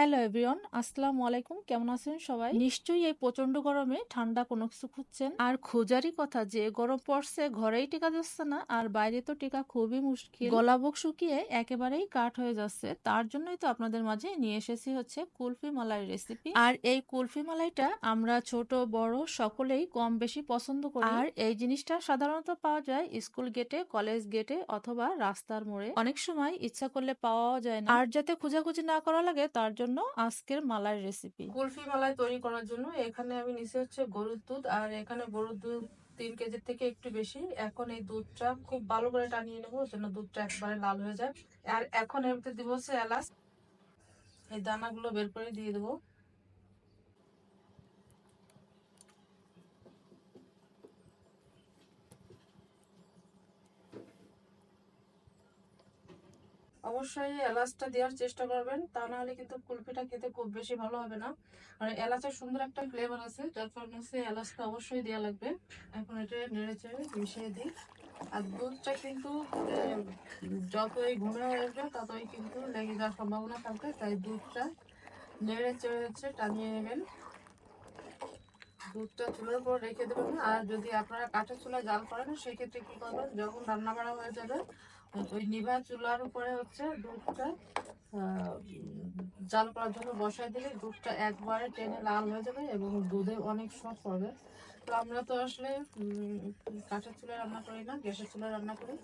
Hello everyone আসসালামু আলাইকুম কেমন আছেন সবাই? নিশ্চয়ই এই প্রচণ্ড গরমে ঠান্ডা কোনো কিছু খুঁজছেন। আর খোঁজারই কথা যে, গরম পড়ছে, ঘরেই টিকা যাচ্ছে না, আর বাইরে তো টিকা খুবই মুশকিল। গলা বুক শুকিয়ে একেবারেই কাঠ হয়ে যাচ্ছে। তার জন্যই তো আপনাদের মাঝে নিয়ে এসেছি হচ্ছে কুলফি মালাই রেসিপি আর এই কুলফি মালাইটা আমরা ছোট, বড় সকলেই কম বেশি পছন্দ করি। আর এই জিনিসটা সাধারণত পাওয়া যায় স্কুল গেটে, কলেজ গেটে অথবা রাস্তার মোড়ে। অনেক সময় ইচ্ছা করলে পাওয়া যায় না। আর যাতে খোঁজাখুঁজি না করা লাগে, তার জন্য আজকের মালার রেসিপি কুলফি মালাই তৈরি করার জন্য এখানে আমি নিচে হচ্ছে গরুর দুধ, আর এখানে গরুর দুধ তিন কেজির থেকে একটু বেশি। এখন এই দুধটা খুব ভালো করে টানিয়ে নেব জন্য দুধটা একবারে লাল হয়ে যায়। আর এখন এর মধ্যে দিব হচ্ছে এলাচ। এই দানাগুলো বের করে দিয়ে দেবো। অবশ্যই এলাচটা দেওয়ার চেষ্টা করবেন। তা না হলে কিন্তু কুলফিটা খেতে খুব বেশি ভালো হবে না। আর এলাচের সুন্দর একটা ফ্লেভার আছে, যার কারণে হচ্ছে এলাচটা অবশ্যই দেওয়া লাগবে। এখন এটা নেড়ে চেড়ে মিশিয়ে দিই। আর দুধটা কিন্তু যতই ঘুমে যাবে ততই কিন্তু লেগে যাওয়ার সম্ভাবনা থাকবে। তাই দুধটা নেড়ে চেড়ে হচ্ছে টানিয়ে নেবেন। দুধটা চুলার উপর রেখে দেবেন আর যদি আপনারা কাঠের চুলায় জাল করেন, সেক্ষেত্রে কি করবেন? যখন রান্না বাড়া হয়ে যাবে, ওই নিভা চুলার উপরে হচ্ছে দুধটা জাল করার জন্য বসায় দিলে দুধটা একবারে টেনে লাল হয়ে যাবে এবং দুধে অনেক সব পড়বে তো আমরা তো আসলে কাঠের চুলায় রান্না করি না, গ্যাসের চুলায় রান্না করি।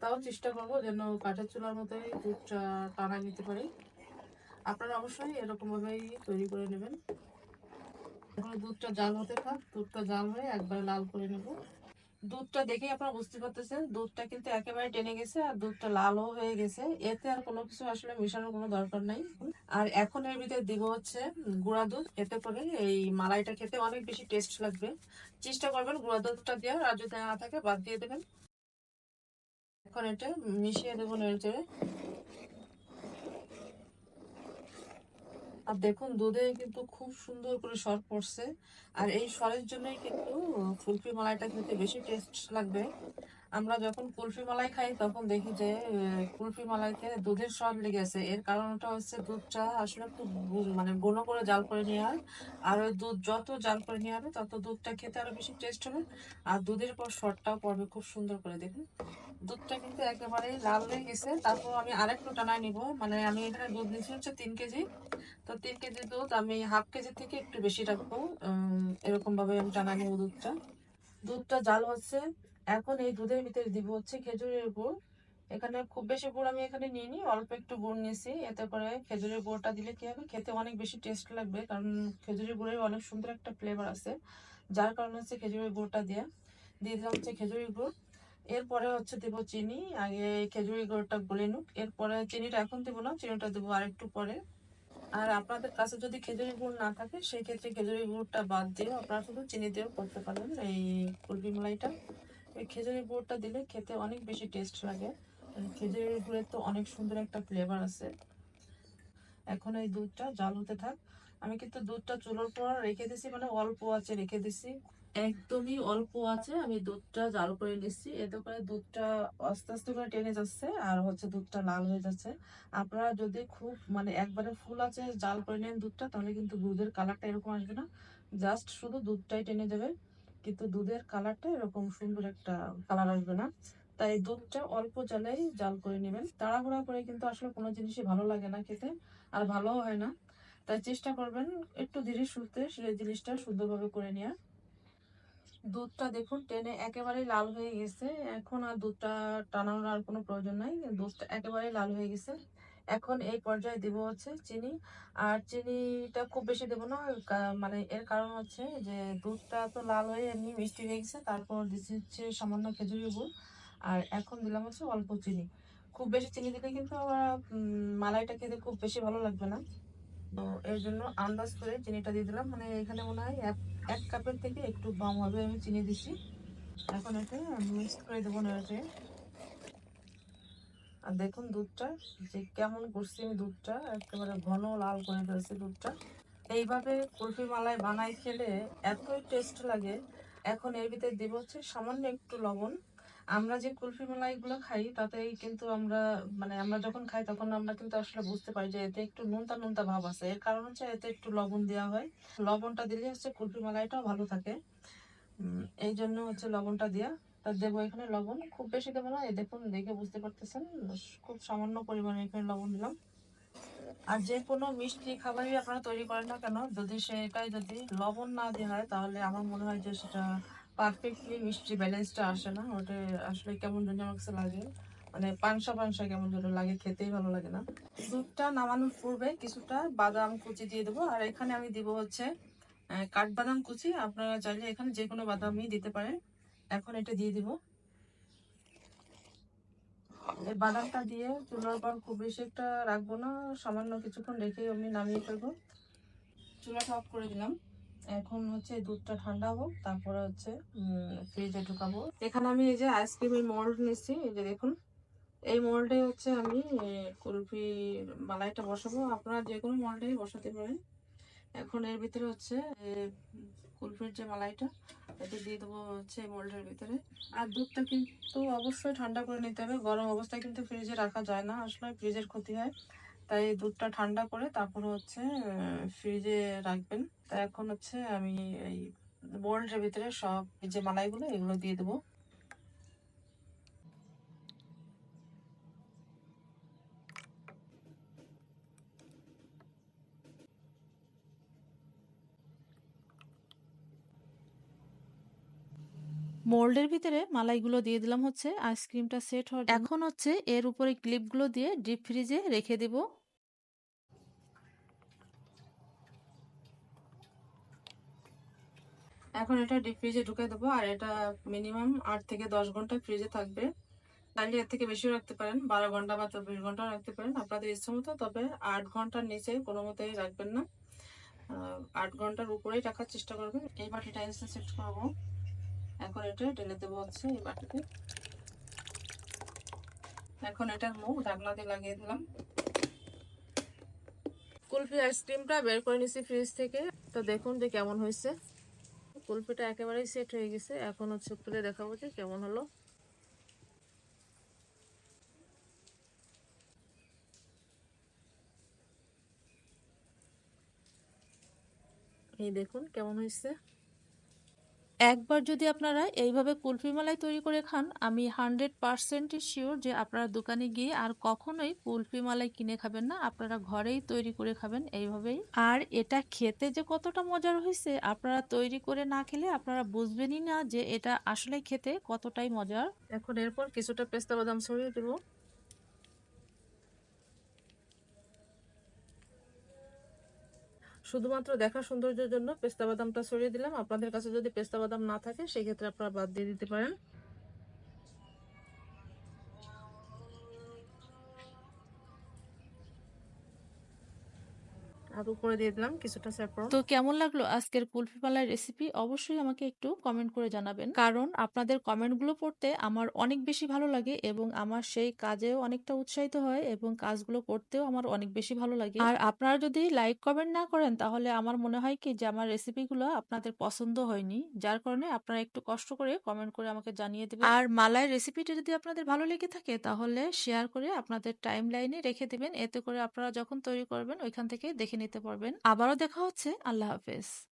তাও চেষ্টা করব যেন কাঠের চুলার মতোই দুধটা টানা নিতে পারি। আপনারা অবশ্যই এরকমভাবেই তৈরি করে নেবেন। দুধটা জাল হতে থাক, দুধটা জাল হয়ে একবার লাল করে নেব। দুধটা দেখেই আপনারা বুঝতে পারতেছেন, দুধটা কিন্তু একেবারে টেনে গেছে আর দুধটা লালও হয়ে গেছে। এতে আর কোনো কিছু আসলে মেশানোর কোনো দরকার নাই। আর এখন এর ভিতরে দিব হচ্ছে গুঁড়া দুধ। এতে করে এই মালাইটা খেতে অনেক বেশি টেস্ট লাগবে। চেষ্টা করবেন গুঁড়া দুধটা দেওয়ার, আর যদি না থাকে বাদ দিয়ে দেবেন। এখন এটা মিশিয়ে দেবো নেড়ে আর দেখুন দুধে কিন্তু খুব সুন্দর করে সর পড়ছে। আর এই সরের জন্যই কিন্তু ফুলপি মালাইটা খেতে বেশি টেস্ট লাগবে। আমরা যখন কুলফি মালাই খাই, তখন দেখি যে কুলফি মালাইতে দুধের সর লেগেছে এর কারণটা হচ্ছে দুধটা আসলে খুব মানে ঘন করে জাল করে নিয়ে হয় আর ওই দুধ যত জাল করে নিয়ে হবে তত দুধটা খেতে আরও বেশি টেস্ট হবে। আর দুধের পর সরটাও পড়বে খুব সুন্দর করে, দেখুন। দুধটা কিন্তু একেবারে লাল হয়ে গেছে। তারপর আমি আরেকটু টানায় নিব। মানে আমি এখানে দুধ নিচ্ছি হচ্ছে তিন কেজি। তো তিন কেজি দুধ আমি হাফ কেজি থেকে একটু বেশি রাখব। এরকমভাবে আমি টানা নেব দুধটা। দুধটা জাল হচ্ছে এখন এই দুধের ভিতরে দিব হচ্ছে খেজুরের গুড়। এখানে খুব বেশি গুড় আমি এখানে নিইনি, অল্প একটু গুড় নিয়েছি। এতে করে খেজুরের গুড়টা দিলে কি হবে, খেতে অনেক বেশি টেস্ট লাগবে, কারণ খেজুরের গুড়ের অনেক সুন্দর একটা ফ্লেভার আছে। যার কারণে হচ্ছে খেজুরের গুড়টা দেয়া, দিয়ে দিলাম হচ্ছে খেজুরের গুড়। এরপরে হচ্ছে দেবো চিনি, আগে খেজুরের গুড়টা গলে নুক। এরপরে চিনিটা এখন দেবো না, চিনিটা দেবো আরেকটু পরে। আর আপনাদের কাছে যদি খেজুরের গুড় না থাকে সেই ক্ষেত্রে খেজুরের গুড়টা বাদ দিয়েও আপনারা শুধু চিনি দিয়েও করতে পারবেন এই কুলফি মালাইটা। এই খেজুরের গুড়টা দিলে খেতে অনেক বেশি টেস্ট লাগে। খেজুরের গুড়ের তো অনেক সুন্দর একটা ফ্লেভার আছে। এখন এই দুধটা জাল হতে থাক। আমি কিন্তু দুধটা চুলোর পর রেখে দিছি মানে অল্প আছে রেখে দিছি। একদমই অল্প আছে আমি দুধটা জাল করে নিচ্ছি এতে করে দুধটা আস্তে আস্তে করে টেনে যাচ্ছে আর হচ্ছে দুধটা লাল হয়ে যাচ্ছে। আপনারা যদি খুব মানে একবারে ফুল আছে জাল করে নেন দুধটা, তাহলে কিন্তু দুধের কালারটা এরকম আসবে না। জাস্ট শুধু দুধটাই টেনে যাবে কিন্তু দুধের কালারটা এরকম সুন্দর একটা কালার আসবে না। তাই দুধটা অল্প জালেই জাল করে নেবেন। তাড়াহুড়া করে কিন্তু আসলে কোনো জিনিসই ভালো লাগে না খেতে আর ভালোও হয় না। তাই চেষ্টা করবেন একটু ধীরে সুস্থে সেই জিনিসটা সুন্দরভাবে করে নেওয়া দুধটা দেখুন, টেনে একেবারে লাল হয়ে গেছে। এখন আর দুধটা টানানোর আর কোনো প্রয়োজন নাই। দুধটা একেবারে লাল হয়ে গেছে। এখন এই পর্যায়ে দেবো হচ্ছে চিনি। আর চিনিটা খুব বেশি দেবো না মানে এর কারণ হচ্ছে যে দুধটা তো লাল হয়ে এমনি মিষ্টি হয়ে গেছে, তারপর দিচ্ছি হচ্ছে সামান্য খেজুরি গুড়। আর এখন দিলাম হচ্ছে অল্প চিনি। খুব বেশি চিনি দিলে কিন্তু আবার মালাইটা খেতে খুব বেশি ভালো লাগবে না। তো এর জন্য আন্দাজ করে চিনিটা দিয়ে দিলাম। মানে এখানে মনে হয় এক এক কাপের থেকে একটু কম হবে আমি চিনি দিছি এখন এটা মিক্স করে দেবো না নেড়ে আর দেখুন দুধটা, যে কেমন করছি আমি দুধটা, একেবারে ঘন লাল করে ফেলছি দুধটা। এইভাবে কুলফি মালাই বানাই খেলে এতই টেস্ট লাগে। এখন এর ভিতরে দেবো হচ্ছে সামান্য একটু লবণ। আমরা যে কুলফি মালাইগুলো খাই, তাতেই কিন্তু আমরা মানে আমরা যখন খাই, তখন আমরা কিন্তু আসলে বুঝতে পারি যে এতে একটু নুনতা নুনতা ভাব আছে। এর কারণ হচ্ছে এতে একটু লবণ দেওয়া হয়। লবণটা দিলে হচ্ছে কুলফি মালাইটাও ভালো থাকে। এই জন্য হচ্ছে লবণটা দেওয়া দেবো এখানে লবণ। খুব বেশি দেবো না, এই দেখুন, দেখে বুঝতে পারতেছেন, খুব সামান্য পরিমাণে এখানে লবণ দিলাম। আর যে কোনো মিষ্টি খাবারই আপনারা তৈরি করেন না কেন, যদি সেটাই যদি লবণ না দেওয়া হয়, তাহলে আমার মনে হয় যে সেটা পারফেক্টলি মিষ্টি ব্যালেন্সটা আসে না। ওটা আসলে কেমন আমার কাছে লাগে। মানে পানসা পানসা কেমন যেন লাগে, খেতেই ভালো লাগে না। দুধটা নামানোর পূর্বে কিছুটা বাদাম কুচি দিয়ে দেবো। আর এখানে আমি দিব হচ্ছে কাঠবাদাম কুচি। আপনারা চাইলে এখানে যে কোনো বাদামই দিতে পারেন। এখন এটা দিয়ে দিব। বাদামটা দিয়ে চুলার পর খুব বেশি একটা রাখব না, সামান্য কিছুক্ষণ রেখে আমি নামিয়ে ফেলব। চুলাটা অফ করে দিলাম। এখন হচ্ছে দুধটা ঠান্ডা হোক তারপরে হচ্ছে ফ্রিজে ঢুকাবো। এখানে আমি এই যে আইসক্রিমের মোল্ড নিচ্ছি এই যে দেখুন। এই মোল্ডে হচ্ছে আমি কুলফি মালাইটা বসাবো। আপনারা যে কোনো মোল্ডেই বসাতে পারেন। এখন এর ভিতরে হচ্ছে কুলফির যে মালাইটা, এটা দিয়ে দেবো হচ্ছে মোল্ডের ভিতরে। আর দুধটা কিন্তু অবশ্যই ঠান্ডা করে নিতে হবে। গরম অবস্থায় কিন্তু ফ্রিজে রাখা যায় না, আসলে ফ্রিজের ক্ষতি হয়। তাই দুধটা ঠান্ডা করে তারপর হচ্ছে ফ্রিজে রাখবেন। তা এখন হচ্ছে আমি এই মোল্ডের ভিতরে সব যে মালাইগুলো, এগুলো দিয়ে দেবো। মোল্ডের ভিতরে মালাইগুলো দিয়ে দিলাম হচ্ছে, আইসক্রিমটা সেট হওয়ার এখন হচ্ছে এর উপরে ক্লিপগুলো দিয়ে ডিপ ফ্রিজে রেখে দিব। এখন এটা ডিপ ফ্রিজে ঢুকে দেবো, আর এটা মিনিমাম আট থেকে দশ ঘণ্টা ফ্রিজে থাকবে। চাইলে এর থেকে বেশিও রাখতে পারেন, বারো ঘণ্টা বা চব্বিশ ঘণ্টা রাখতে পারেন। আপনাদের ইচ্ছে মতো, তবে আট ঘণ্টার নিচে কোনো মতেই রাখবেন না। আট ঘণ্টার উপরেই রাখার চেষ্টা করবেন। এই বাটিটা এসে সেট করব। এখন এটা ঢেলে দেবো হচ্ছে এই বাটিতে এখন এটার মুখ ঢাকনা দিয়ে লাগিয়ে দিলাম। কুলফি আইসক্রিমটা বের করে নিছি ফ্রিজ থেকে। তো দেখুন যে কেমন হয়েছে। কুলফিটা একেবারেই সেট হয়ে গেছে। এখন হচ্ছে খুলে দেখাবো যে কেমন হলো। এই দেখুন কেমন হয়েছে। একবার যদি আপনারা এইভাবে কুলফি মালাই তৈরি করে খান, আমি হান্ড্রেড পার্সেন্ট শিওর যে আপনারা দোকানে গিয়ে আর কখনোই কুলফি মালাই কিনে খাবেন না, আপনারা ঘরেই তৈরি করে খাবেন এইভাবেই। আর এটা খেতে যে কতটা মজার হয়েছে আপনারা তৈরি করে না খেলে আপনারা বুঝবেনই না যে এটা আসলে খেতে কতটাই মজার। এখন এরপর কিছুটা পেস্তা বাদাম ছড়িয়ে দেবো। শুধুমাত্র দেখা সৌন্দর্যের জন্য পেস্তা বাদামটা ছড়িয়ে দিলাম। আপনাদের কাছে যদি পেস্তা বাদাম না থাকে, সেক্ষেত্রে আপনারা বাদ দিয়ে দিতে পারেন। আর উপরে দিয়ে দিলাম কিছুটা স্যাফরন। তো কেমন লাগল আজকের কুলফি মালাই রেসিপি অবশ্যই আমাকে একটু কমেন্ট করে জানাবেন। কারণ আপনাদের কমেন্টগুলো পড়তে আমার অনেক বেশি ভালো লাগে এবং আমার সেই কাজেও অনেকটা উৎসাহিত হয় এবং কাজগুলো করতেও আমার অনেক বেশি ভালো লাগে। আর আপনারা যদি লাইক কমেন্ট না করেন তাহলে আমার মনে হয় কি যে আমার রেসিপিগুলো আপনাদের পছন্দ হয়নি। যার কারণে আপনারা একটু কষ্ট করে কমেন্ট করে আমাকে জানিয়ে দেবেন। আর মালাই রেসিপিটা যদি আপনাদের ভালো লেগে থাকে তাহলে শেয়ার করে আপনাদের টাইম লাইনে রেখে দেবেন। এতে করে আপনারা যখন তৈরি করবেন ওইখান থেকে দেখে নিতে পারবেন। আবারও দেখা হচ্ছে। আল্লাহ হাফেজ।